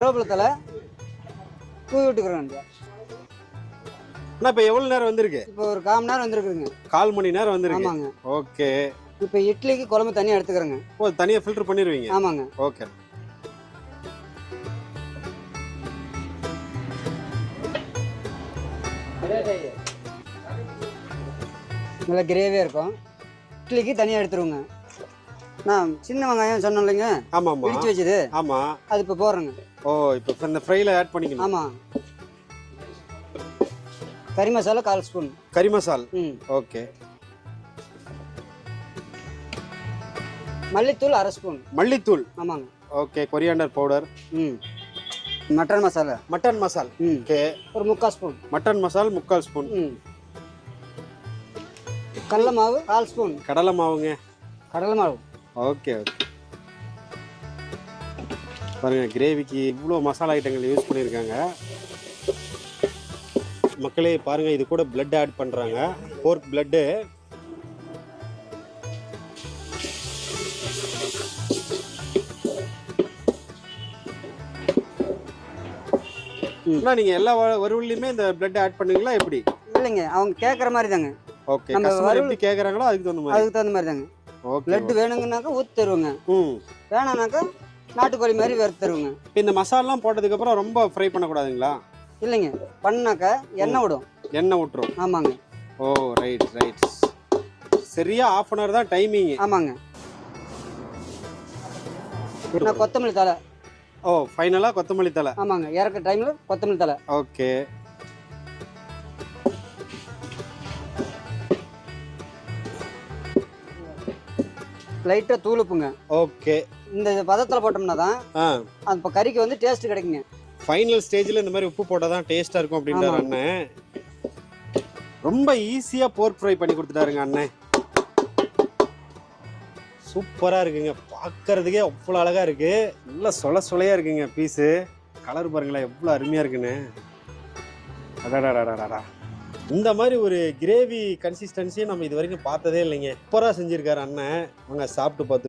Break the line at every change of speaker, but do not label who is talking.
கருவேப்பிலை தலை தூவி விட்டுக்கிறோங்க
அண்ணா இப்போ எவ்வளோ நேரம் வந்திருக்கு?
இப்போ ஒரு கால் மணி நேரம் வந்திருக்குதுங்க.
கால் மணி நேரம் வந்திருக்கு.
ஆமாங்க.
ஓகே.
இப்போ இட்லிக்கு குழம்பு தனியாக எடுத்துக்கிறேங்க.
ஓ தனியாக ஃபில்டர் பண்ணிடுவீங்க
ஆமாங்க.
ஓகே.
நல்லா கிரேவியாக இருக்கும். இட்லிக்கு தனியாக எடுத்துருவோங்க. நான் சின்ன வெங்காயம் சொன்னேன் இல்லைங்க?
ஆமாம்
பிடிச்சு
ஆமாம்
வச்சது.
ஆமாம்
அது இப்போ போடுறேங்க.
ஓ இப்போ இந்த ஃப்ரைல ஆட் பண்ணிக்கணும்.
ஆமாம் கறி மசாலா கால் ஸ்பூன்.
கறி மசால்.
ம்.
ஓகே.
மல்லித்தூள் அரை ஸ்பூன்.
மல்லித்தூள்?
ஆமாங்க.
ஓகே கொரியாண்டர் பவுடர்
ம். மட்டன் மசாலா.
மட்டன் மசால்.
ம்.
ஓகே.
ஒரு முக்கால் ஸ்பூன்.
மட்டன் மசால் முக்கால் ஸ்பூன்.
ம். கடல மாவு கால் ஸ்பூன்.
கடலை மாவுங்க.
கடலை மாவு.
ஓகே ஓகே பாருங்க கிரேவிக்கு இவ்வளோ மசாலா ஐட்டங்கள் யூஸ் பண்ணியிருக்காங்க மக்களே பாருங்க இது கூட blood ஆட் பண்ணுறாங்க போர்க் பிளட்டு அண்ணா நீங்கள் எல்லா வறுவல்லையுமே இந்த blood ஆட் பண்ணுவீங்களா எப்படி?
இல்லைங்க அவங்க கேட்குற மாதிரி தாங்க
ஓகே
நம்ம வறுவல்
கேட்குறாங்களோ அதுக்கு தகுந்த மாதிரி.
அதுக்கு தகுந்த மாதிரி தாங்க பிளட் வேணுங்கனாக்கா ஊற்றி தருவோங்க.
ம்.
வேணாம்னாக்கா நாட்டுக்கோழி மாதிரி வறுத்து தருவோங்க.
இப்போ இந்த மசாலாலாம் போட்டதுக்கப்புறம் ரொம்ப ஃப்ரை பண்ணக்கூடாதுங்களா?
இல்லைங்க. பண்ணாக்கா எண்ணெய் விடும்.
எண்ணெய் விட்டுரும்.
ஆமாங்க.
ஓ ரைட் ரைட் சரியா ஆஃப் அன் ஹவர் தான் டைமிங்
ஆமாங்க. நான் கொத்தமல்லி தலை
ஓ ஃபைனலாக கொத்தமல்லி தலை
ஆமாங்க. இறக்க டைமில் கொத்தமல்லி தலை
ஓகே.
லைட்டாக தூளுப்புங்க.
ஓகே.
இந்த பதத்தில் போட்டோம்னா தான்
ஆ.
அது இப்போ கறிக்கு வந்து டேஸ்ட் கிடைக்குங்க.
ஃபைனல் ஸ்டேஜில் இந்த மாதிரி உப்பு போட்டால் தான் டேஸ்ட்டாக இருக்கும் அப்படின்றார்
ஆமா.
அண்ணன் ரொம்ப ஈஸியாக போர்க் ஃப்ரை பண்ணி கொடுத்துட்டாருங்க அண்ணன் சூப்பராக இருக்குங்க. பார்க்கறதுக்கே அவ்வளோ அழகாக இருக்கு. நல்லா சொல சொலையாக இருக்குங்க பீஸு கலர் பாருங்களேன் எவ்வளோ அருமையாக இருக்குன்னு. அடடடடடடா இந்த மாதிரி ஒரு கிரேவி கன்சிஸ்டன்சியை நம்ம இது வரைக்கும் பார்த்ததே இல்லைங்க. சூப்பராக செஞ்சுருக்காரு அண்ணன். அவங்க சாப்பிட்டு பார்த்து